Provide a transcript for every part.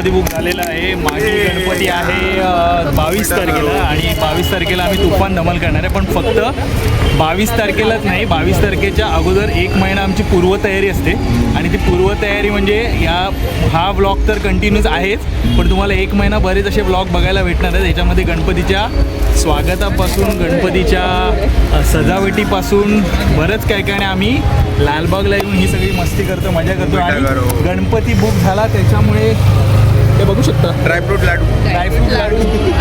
Ganpati book झालेला आहे. मागे गणपती आहे बावीस तारखेला. आणि बावीस तारखेला आम्ही तुफान धमाल करणार आहे. पण फक्त बावीस तारखेलाच नाही बावीस तारखेच्या अगोदर एक महिना आमची पूर्वतयारी असते. आणि ती पूर्वतयारी म्हणजे या हा ब्लॉग तर कंटिन्यूच आहेच. पण तुम्हाला एक महिना बरेच असे ब्लॉग बघायला भेटणार आहेत. याच्यामध्ये गणपतीच्या स्वागतापासून गणपतीच्या सजावटीपासून बरंच काय काय आम्ही लालबागला येऊन ही सगळी मस्ती करतो मजा करतो. आणि. गणपती बुक झाला त्याच्यामुळे हे बघू शकता. ड्रायफ्रूट लाडू. ड्रायफ्रूट लाडू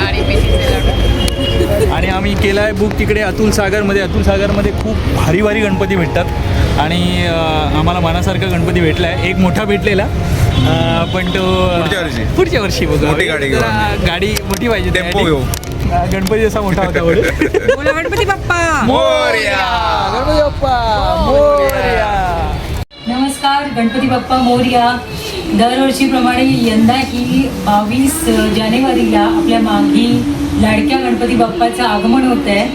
आणि मेथीचे लाडू. आणि आम्ही केला आहे बुक तिकडे अतुल सागरमध्ये. अतुल सागरमध्ये खूप भारी भारी गणपती भेटतात. आणि आम्हाला मनासारखा गणपती भेटला आहे एक मोठा भेटलेला. पण तो पुढच्या वर्षी. पुढच्या वर्षी बघू. मोठी गाडी मोठी पाहिजे गणपती जसा मोठा होता गणपती बाप्पा. मोरया. गणपती बाप्पा. मोरया. नमस्कार गणपती बाप्पा मोरया. दरवर्षीप्रमाणे यंदाही बावीस जानेवारीला आपल्या मागील लाडक्या गणपती बाप्पाचं आगमन होत आहे.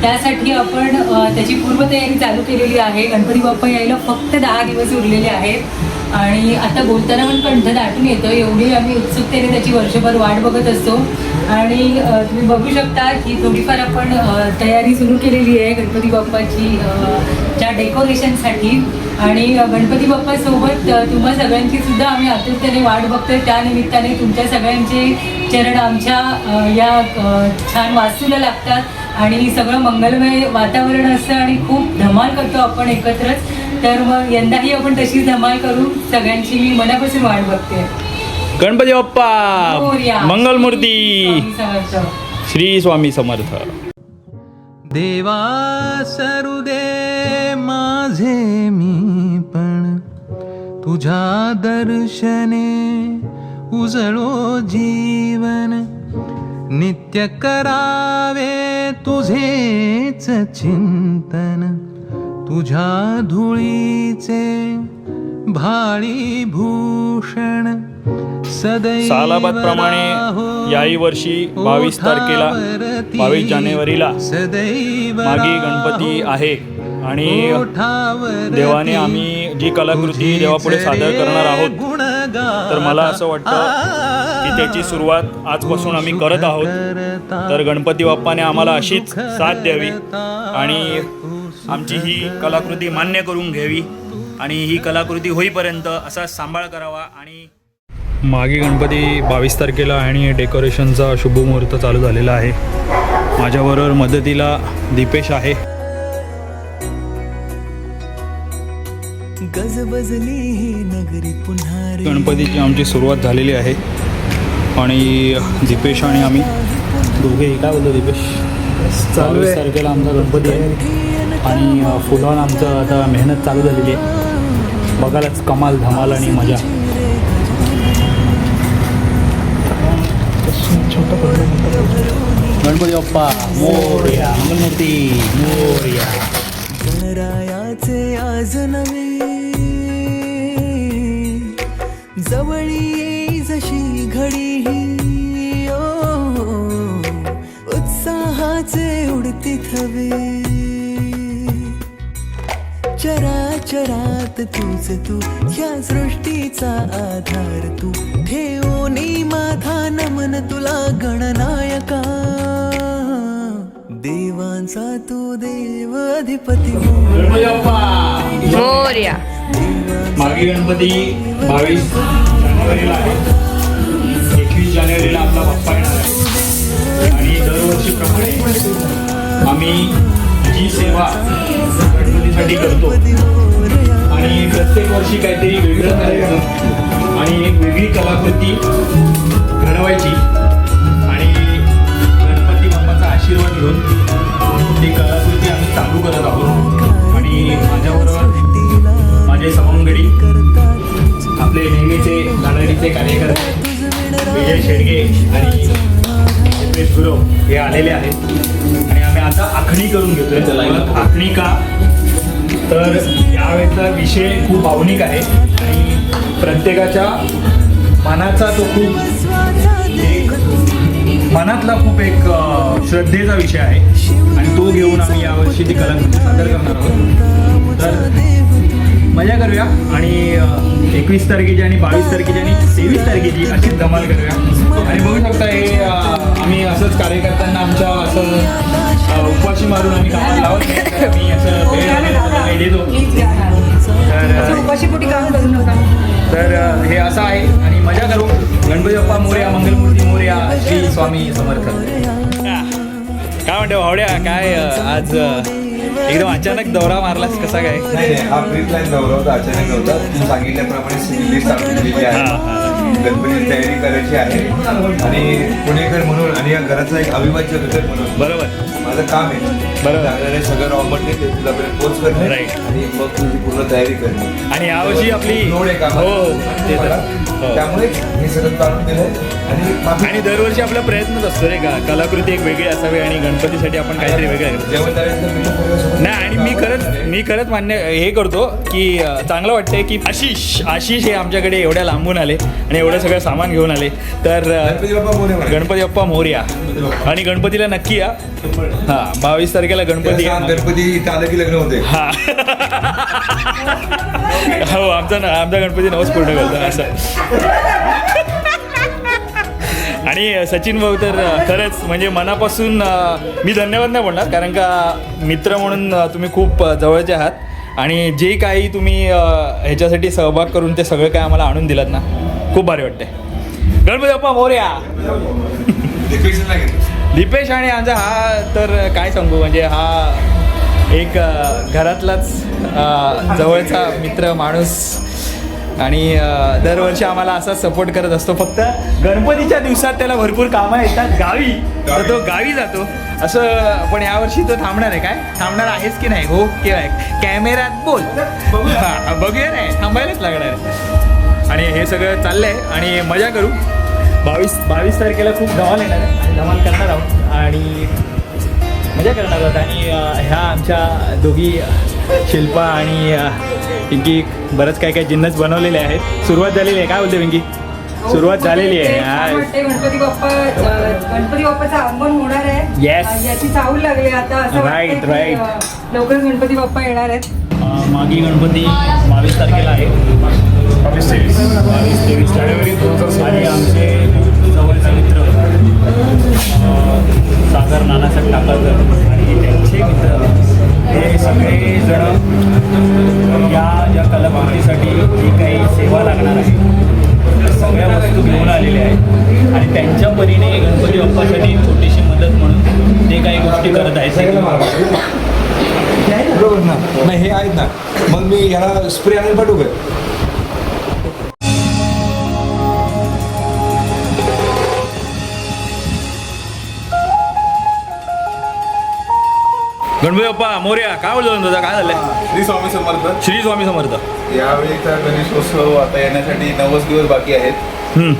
त्यासाठी आपण त्याची पूर्वतयारी चालू केलेली आहे. गणपती बाप्पा यायला फक्त दहा दिवस उरलेले आहेत. आणि आता बोलताना पण कंठ दाटून येतो एवढी आम्ही उत्सुकतेने त्याची वर्षभर वाट बघत असतो. आणि तुम्ही बघू शकता की थोडीफार आपण तयारी सुरू केलेली आहे गणपती बाप्पाची च्या डेकोरेशनसाठी. आणि गणपती बाप्पासोबत तुम्हा सगळ्यांची सुद्धा आम्ही आतुरतेने वाट बघतोय. त्या निमित्ताने तुमच्या सगळ्यांचे चरण आमच्या या छान वास्तूला लागतात. आणि सगळं मंगलमय वातावरण असतं आणि खूप धमाल करतो आपण एकत्रच. तर मग यंदाही आपण तशीच धमाल करू सगळ्यांची मी मनापासून वाट बघते गणपती बाप्पा. मंगलमूर्ती. श्री स्वामी समर्थ. देवा सरुदे माझे मी पण. तुझ्या दर्शने उजळो जीवन. नित्य करावे तुझेच चिंतन. तुझ्या धुळीचे भाळी भूषण. सालाबाद प्रमाणे याही वर्षी बावीस तारखेला बावीस जानेवारीला मागे गणपती आहे. आणि देवाने आम्ही जी कलाकृती देवापुढे सादर करणार आहोत तर मला असं वाटतं की त्याची सुरुवात आजपासून आम्ही करत आहोत. तर गणपती बाप्पाने आम्हाला अशीच साथ द्यावी आणि आमची ही कलाकृती मान्य करून घ्यावी आणि ही कलाकृती होईपर्यंत असा सांभाळ करावा आणि मागे गणपती बावीस तारखेला आणि डेकोरेशनचा शुभमुहूर्त चालू झालेला आहे. माझ्याबरोबर मदतीला दीपेश आहे. ही. गणपतीची आमची सुरुवात झालेली आहे. आणि दीपेश आणि आम्ही दोघे काय बोलतो दीपेश. बावीस तारखेला आमचा गणपती आहे. आणि फुलावर आमचं आता मेहनत चालू झालेली आहे. बघायलाच कमाल धमाल आणि मजा. गणपती बाप्पा मोरया मंगलमूर्ती मोरया. गणरायाचे आज नवे. जवळी ये जशी घडी ही, ओ, उत्साहाचे उडती थवे. चराचरात तूच तू ह्या सृष्टीचा आधार तू. ठेवोनी माझा नमन तुला गणनायका. देवांचा तू देव अधिपती मागे गणपती बावीस जानेवारीला आहे. एकवीस जानेवारीला आपला बाप्पा येणार आहे. आणि दरवर्षीप्रमाणे आम्ही ही सेवा गणपतीसाठी करतो. आणि प्रत्येक वर्षी काहीतरी वेगळं करायचं. आणि एक वेगळी कलाकृती घडवायची. आणि गणपती बाप्पाचा आशीर्वाद घेऊन ती कलाकृती आम्ही चालू करत आहोत. आणि माझ्याबरोबर माझे सवंगडी आपले नेहमीचे गाणारीचे कार्यकर्ते विजय शेडगे आणि रुपेश गुरव हे आलेले आहेत. आणि आम्ही आता आखणी करून घेतोय. त्याला आखणी का? तर यावेळेचा विषय खूप भावनिक आहे. आणि प्रत्येकाच्या मनाचा तो खूप एक मनातला खूप एक श्रद्धेचा विषय आहे. आणि तो घेऊन आम्ही यावर्षी ती कलाकृती सादर करणार आहोत. तर मजा करूया आणि एकवीस तारखेची आणि बावीस तारखेची आणि तेवीस तारखेची अशीच धमाल करूया. आणि बघू शकता हे असंच कार्यकर्त्यांना आमच्या असं अ, उपवाशी मारून आम्ही कामाला लावत मी असं वेळ देतो तर अ, उपाशी पोटी काम करू नका तर अ, हे असं आहे आणि मजा करू. गणपती बाप्पा मोर्या मंगलमूर्ती मोर्या श्री स्वामी समर्थ. काय म्हणतो भावड्या काय आज एकदम अचानक दौरा मारलास कसा काय? नाही हा प्री प्लॅन नव्हता होता अचानक नव्हता तू सांगितल्याप्रमाणे लिस्ट आहे. गणपतीची तयारी करायची आहे आणि पुणेकर म्हणून आणि या घराचा एक अविभाज्य घटक म्हणून बरोबर माझं काम आहे बरोबर. लागणारे सगळं ते तुझ्यापर्यंत पोच करणे Right. आणि मग तुझी पूर्ण तयारी करणे आणि यावर्षी आपली लोड आहे हो. ते तर मला. हो. त्यामुळे हे सगळं काढून दिलंय आणि माफी- आणि दरवर्षी आपला प्रयत्नच असतो रे का कलाकृती एक वेगळी असावी आणि गणपतीसाठी आपण काहीतरी वेगळं करावं. जेवण झाल्यानंतर मी तुझ्यासोबत नाही आणि मी खरंच मी खरंच मान्य हे करतो की अ, चांगलं वाटतंय की आशिष आशिष हे आमच्याकडे एवढ्या लांबून आले आणि एवढं सगळं सामान घेऊन आले. तर गणपती बाप्पा मोर्या आणि गणपतीला नक्की या. हा बावीस तारखेला गणपती. गणपती इथं आलं की लग्न होते. हा. हो आमचा आमचा गणपती नवस पूर्ण करतो असं. आणि सचिन भाऊ तर खरंच म्हणजे मनापासून मी धन्यवाद नाही बोलणार कारण का मित्र म्हणून तुम्ही खूप जवळचे आहात. आणि जे काही तुम्ही ह्याच्यासाठी सहभाग करून ते सगळं काय आम्हाला आणून दिलात ना खूप भारी वाटते गणपती बाप्पा मोर्या. दीपेश आणि आमचा हा तर काय सांगू म्हणजे हा एक घरातलाच जवळचा मित्र माणूस. आणि दरवर्षी आम्हाला असा सपोर्ट करत असतो. फक्त गणपतीच्या दिवसात त्याला भरपूर कामं येतात. गावी. तर तो गावी जातो. असं पण यावर्षी तो थांबणार आहे. काय? थांबणार आहेस की नाही? हो किंवा कॅमेऱ्यात बोल. हा, बघूया नाही. थांबायलाच लागणार आहे. आणि हे सगळं चाललंय आणि मजा करू. बावीस बावीस तारखेला खूप धमाल येणार आहे. आणि धमाल करणार आहोत. आणि मजा करणार आहोत. आणि ह्या आमच्या दोघी शिल्पा आणि पिंकी बरंच काय काय जिन्नस बनवलेले आहेत. सुरुवात झालेली आहे. काय बोलते पिंकी? सुरुवात झालेली आहे. हा. गणपती बाप्पा गणपती बाप्पाचं आगमन होणार आहे. याची चाहूल लागली आता right. अं, लवकरच गणपती बाप्पा येणार आहेत. मागी गणपती बावीस तारखेला आहे. बावीस तेवीस बावीस तेवीस जानेवारी आणि आमचे जवळचे मित्र अ, सागर नानासाहेब टाकाकर आणि त्यांचे मित्र हे सगळे या ज्या कलाकृतीसाठी जी काही सेवा लागणार आहे त्या सगळ्या वस्तू घेऊन आलेल्या आहेत आणि त्यांच्या परीने गणपती बाप्पासाठी छोटीशी मदत म्हणून ते काही गोष्टी करत आहेत ते बरोबर ना नाही हे आहेत ना मग मी ह्याला स्प्रे आणायला पाठवू काय गणपती बाप्पा मोर्या काय बोलतो तुझा काय झालंय? श्री स्वामी समर्थ. श्री स्वामी समर्थ. यावेळीचा गणेशोत्सव आता येण्यासाठी नव्वद दिवस बाकी आहेत. हम्म,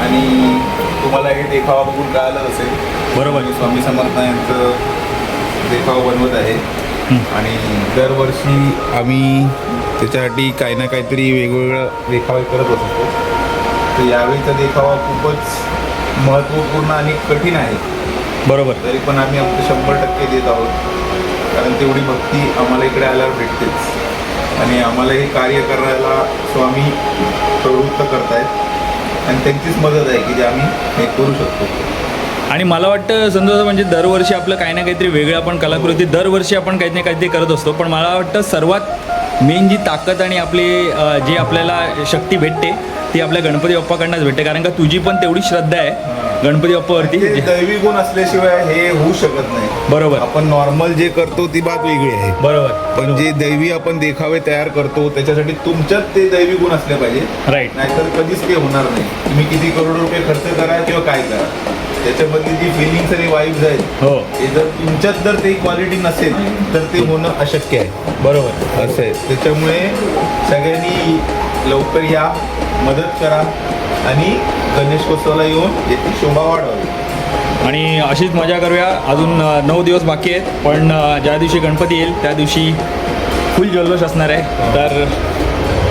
आणि तुम्हाला हे देखावा बघून कळालं असेल. बरोबर. मी स्वामी समर्थ यांचं देखावा बनवत आहे. आणि दरवर्षी आम्ही त्याच्यासाठी काही ना काहीतरी वेगवेगळं देखावे करत असतो तर यावेळीचा देखावा खूपच महत्त्वपूर्ण आणि कठीण आहे. बरोबर. तरी पण आम्ही आमचं शंभर टक्के देत आहोत. कारण तेवढी भक्ती आम्हाला इकडे आल्यावर भेटतेच. आणि आम्हाला हे कार्य करायला स्वामी प्रवृत्त करतायत. आणि त्यांचीच मदत आहे की जे आम्ही हे करू शकतो. आणि मला वाटतं संतोष म्हणजे दरवर्षी आपलं काही ना काहीतरी वेगळं आपण कलाकृती दरवर्षी आपण काही ना काहीतरी करत असतो. पण मला वाटतं सर्वात मेन जी ताकद आणि आपली जी आपल्याला शक्ती भेटते ती आपल्या गणपती बाप्पाकडनंच भेटते. कारण का तुझी पण तेवढी श्रद्धा आहे. गणपती बाप्पावरती? ते दैवी गुण असल्याशिवाय हे होऊ शकत नाही. बरोबर. आपण नॉर्मल जे करतो ती बात वेगळी आहे. बरोबर. पण जे दैवी आपण देखावे तयार करतो त्याच्यासाठी तुमच्यात ते दैवी गुण असले पाहिजे. राईट नाहीतर कधीच ते होणार नाही. तुम्ही किती करोड रुपये खर्च करा किंवा काय करा. त्याच्यामधली जी फिलिंग्स आणि वाईब्स आहेत हो. हे जर तुमच्यात जर ते क्वालिटी नसेल तर ते होणं अशक्य आहे. बरोबर. असं आहे. त्याच्यामुळे सगळ्यांनी लवकर या. मदत करा. आणि गणेशोत्सवाला येऊन याची शोभा वाढवावी आणि अशीच मजा करूया. अजून नऊ दिवस बाकी आहेत पण ज्या दिवशी गणपती येईल त्या दिवशी फुल जल्लोष असणार आहे. तर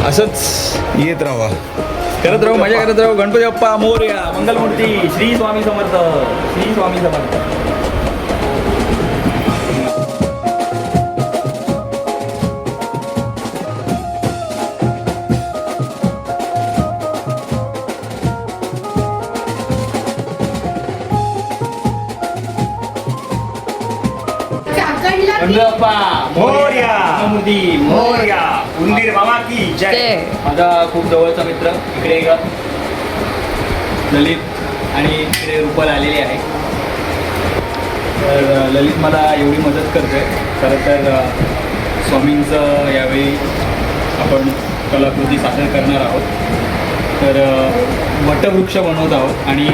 असंच येत राहा. करत राहू मजा करत राहू. गणपती बाप्पा मोरया मंगलमूर्ती श्री स्वामी समर्थ श्री स्वामी समर्थ. बाप्पा मोरया मंगलमूर्ती मोरया उंदीर मामा की जय माझा खूप जवळचा मित्र इकडे एक ललित आणि इकडे रुपल आलेली आहे. तर ललित मला एवढी मदत करतोय. खरं तर स्वामींचं यावेळी आपण कलाकृती सादर करणार आहोत. तर वटवृक्ष बनवत आहोत आणि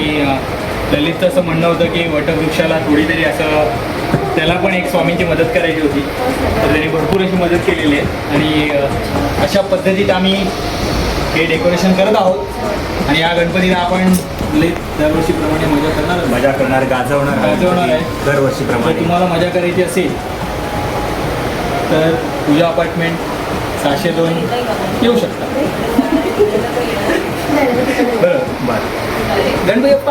ललितचं असं म्हणणं होतं की वटवृक्षाला थोडी तरी असं त्याला पण एक स्वामींची मदत करायची होती. तर त्यांनी भरपूर अशी मदत केलेली आहे. आणि अशा पद्धतीत आम्ही हे डेकोरेशन करत आहोत. आणि या गणपतीला आपण ललित दरवर्षीप्रमाणे मजा करणार. मजा करणार गाजवणार गाजवणार आहे. दरवर्षीप्रमाणे. तुम्हाला मजा करायची असेल तर पूजा अपार्टमेंट सहाशे दोन येऊ शकता बरं बरं गणपती बाप्पा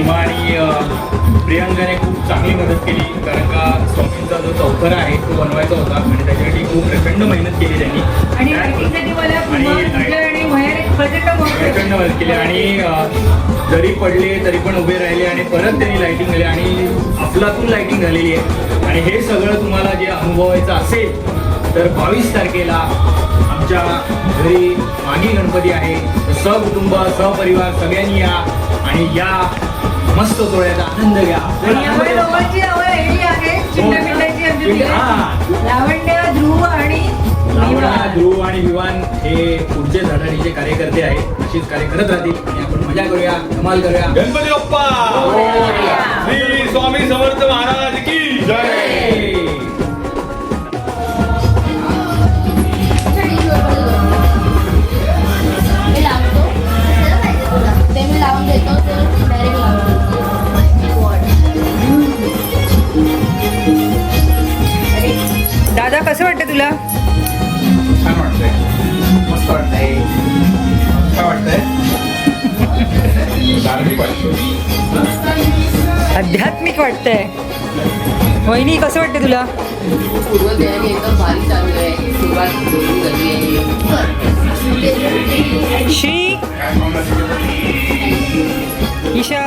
सीमा आणि प्रियांकाने खूप चांगली मदत केली. कारण का स्वामींचा जो चौथरा आहे तो बनवायचा होता आणि त्याच्यासाठी खूप प्रचंड मेहनत केली त्यांनी. आणि प्रचंड मदत केली. आणि जरी पडले तरी पण उभे राहिले आणि परत त्यांनी लाईटिंग केली. आणि अफलातून लाईटिंग झालेली आहे. आणि हे सगळं तुम्हाला जे अनुभवायचं असेल तर बावीस तारखेला आमच्या घरी मागी गणपती आहे. तर सहकुटुंब सहपरिवार सगळ्यांनी या. आणि या मस्त सोहळ्याचा आनंद घ्या. आणि दोघांची राहिली आमची तिघांची. हा. लावण्य ध्रुव आणि लावणा, विवाह. ध्रुव आणि विवान हे पुढचे धडाडीचे कार्यकर्ते आहेत. अशीच कार्य करत राहतील. आणि आपण मजा करूया धमाल करूया. गणपती बाप्पा! श्री स्वामी समर्थ महाराज की जय! कसं वाटतं तुला? छान वाटतंय. मस्त वाटतंय. काय वाटतंय? धार्मिक वाटतं आध्यात्मिक वाटतंय. वहिनी कसं वाटतं तुला? पूर्वतयारी एकदम भारी चालू आहे सुरुवात करून झाली आहे श्री ईशा.